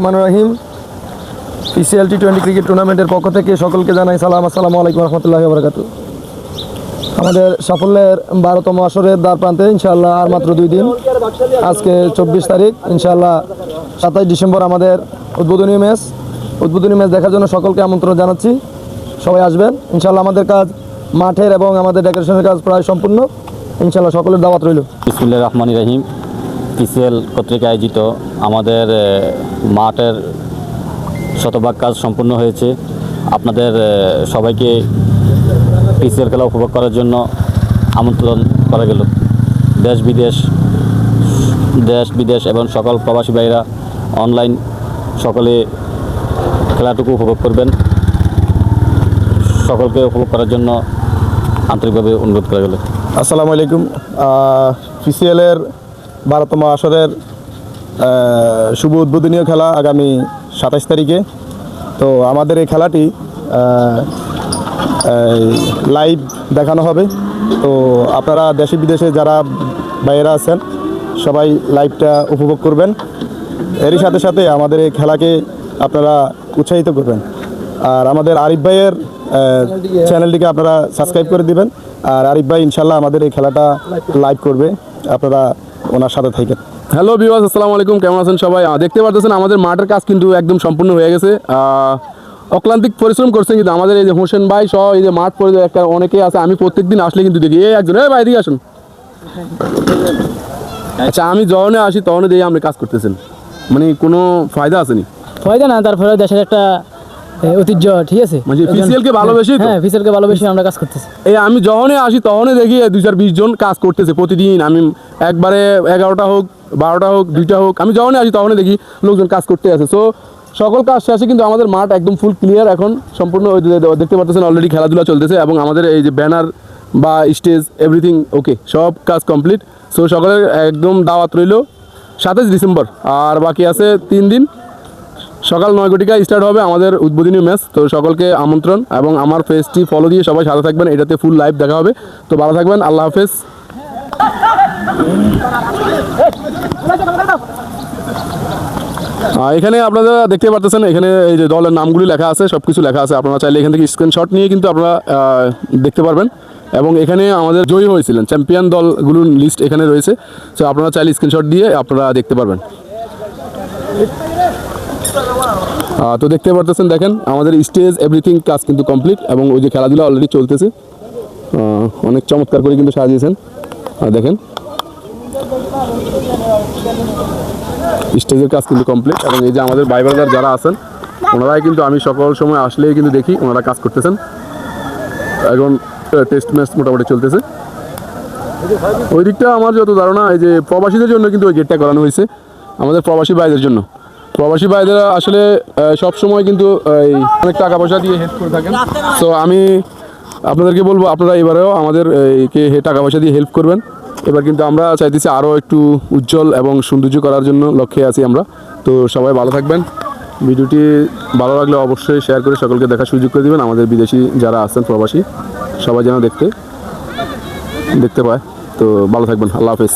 Rahman Rahim. PCL T twenty cricket টুর্নামেন্টের পক্ষ থেকে সকলকে জানাই সালাম। আসসালামু আলাইকুম রহমতুল্লাহ বরকাত আমাদের সাফল্যের বারোতম আসরের দ্বার প্রান্তে ইনশাল্লাহ আর মাত্র দুই দিন। আজকে চব্বিশ তারিখ ইনশাল্লাহ সাতাশ ডিসেম্বর আমাদের উদ্বোধনী ম্যাচ। উদ্বোধনী ম্যাচ দেখার জন্য সকলকে আমন্ত্রণ জানাচ্ছি। সবাই আসবেন। ইনশাল্লাহ আমাদের কাজ মাঠের এবং আমাদের ডেকোরেশনের কাজ প্রায় সম্পূর্ণ। ইনশাল্লাহ সকলের দাওয়াত রইল। বিসমুল্লাহ রহমান রহিম। পিসিএল কর্তৃক আয়োজিত আমাদের মাঠের শতভাগ কাজ সম্পূর্ণ হয়েছে। আপনাদের সবাইকে পিসিএল খেলা উপভোগ করার জন্য আমন্ত্রণ করা গেল। দেশ বিদেশ দেশ বিদেশ এবং সকল প্রবাসী ভাইরা অনলাইন সকলে খেলাটুকু উপভোগ করবেন। সকলকে উপভোগ করার জন্য আন্তরিকভাবে অনুরোধ করা গেল। আসসালামু আলাইকুম। পিসিএলের বারোতম আসরের শুভ উদ্বোধনীয় খেলা আগামী সাতাশ তারিখে। তো আমাদের এই খেলাটি লাইভ দেখানো হবে। তো আপনারা দেশে বিদেশে যারা বাইরে আছেন, সবাই লাইভটা উপভোগ করবেন। এরই সাথে সাথে আমাদের এই খেলাকে আপনারা উৎসাহিত করবেন। আর আমাদের আরিফ ভাইয়ের চ্যানেলটিকে আপনারা সাবস্ক্রাইব করে দিবেন। আর আরিফ ভাই, ইনশাল্লাহ আমাদের এই খেলাটা লাইভ করবে। আপনারা ওনার সাথে থাকেন হ্যালো বিবাস আসসালামু আলাইকুম। কেমন আছেন সবাই? দেখতে পাচ্ছেন আমাদের মাঠের কাজ কিন্তু একদম সম্পূর্ণ হয়ে গেছে। অক্লান্তিক পরিশ্রম করছেন কিন্তু আমাদের এই যে হোসেন ভাই সহ এই যে মাঠ পরি একটা অনেকেই আছে আমি প্রত্যেকদিন আসলে কিন্তু দেখি এই একজন এই ভাই এদিকে আসুন। আচ্ছা আমি যখনই আসি তখনই দেখি আপনি কাজ করতেছেন। মানে কোনো ফায়দা আসেনি ফায়দা না তারপরে দেশের একটা ঐতিহ্য ঠিক আছে? মানে PCL কে হ্যাঁ পিসিএলকে ভালোবেসে আমরা কাজ করতেছি। এই আমি যখনই আসি তখনই দেখি দুই চার বিশ জন কাজ করতেছে প্রতিদিন। আমি একবারে এগারোটা হোক বারোটা হোক দুইটা হোক আমি যখনই আসি তখনই দেখি লোকজন কাজ করতে আছে। সো সকল কাজ শেষে কিন্তু আমাদের মাঠ একদম ফুল ক্লিয়ার এখন। সম্পূর্ণ দেখতে পাচ্ছেন অলরেডি খেলাধুলা চলতেছে এবং আমাদের এই যে ব্যানার বা স্টেজ এভরিথিং ওকে সব কাজ কমপ্লিট সো সকলের একদম দাওয়াত রইল সাতাশ ডিসেম্বর। আর বাকি আছে তিন দিন। সকাল নয় কোটিকায় স্টার্ট হবে আমাদের উদ্বোধনী ম্যাচ তো সকলকে আমন্ত্রণ এবং আমার ফেসটি ফলো দিয়ে সবাই সাথে থাকবেন। এটাতে ফুল লাইভ দেখা হবে। তো ভালো থাকবেন, আল্লাহ হাফেজ। এখানে আপনারা দেখতে পারতেছেন, এখানে এই যে দলের নামগুলি লেখা আছে সব কিছু লেখা আছে। আপনারা চাইলে এখান থেকে স্ক্রিনশট নিয়ে কিন্তু আপনারা দেখতে পারবেন। এবং এখানে আমাদের জয়ী হয়েছিলেন চ্যাম্পিয়ন দলগুলোর লিস্ট এখানে রয়েছে। তো আপনারা চাইলে স্ক্রিনশট দিয়ে আপনারা দেখতে পারবেন। তো দেখতে পারতেছেন, দেখেন, আমাদের স্টেজ এভরিথিং কাজ কিন্তু কমপ্লিট এবং ওই যে খেলাধুলা অলরেডি চলতেছে। অনেক চমৎকার করে কিন্তু সাজিয়েছেন। দেখেন, স্টেজের কাজ কিন্তু কমপ্লিট এবং এই যে আমাদের ভাই ব্রাদার যারা আছেন, ওনারাই কিন্তু আমি সকল সময় আসলেই কিন্তু দেখি ওনারা কাজ করতেছেন। এখন টেস্ট ম্যাচ মোটামুটি চলতেছে। ওই দিকটা আমার যত ধারণা, এই যে প্রবাসীদের জন্য কিন্তু ওই গেটটা করানো হয়েছে। আমাদের প্রবাসী ভাইদের জন্য। প্রবাসী ভাইদের আসলে সব সময় কিন্তু এই অনেক টাকা পয়সা দিয়ে হেল্প করে থাকেন। তো আমি আপনাদেরকে বলব, আপনারা এবারেও আমাদের কে টাকা পয়সা দিয়ে হেল্প করবেন। এবার কিন্তু আমরা চাইতেছি আরও একটু উজ্জ্বল এবং সৌন্দর্য করার জন্য লক্ষ্যে আছি আমরা। তো সবাই ভালো থাকবেন। ভিডিওটি ভালো লাগলে অবশ্যই শেয়ার করে সকলকে দেখার সুযোগ করে দেবেন। আমাদের বিদেশি যারা আছেন, প্রবাসী, সবাই যেন দেখতে দেখতে পায়। তো ভালো থাকবেন। আল্লাহ হাফেজ।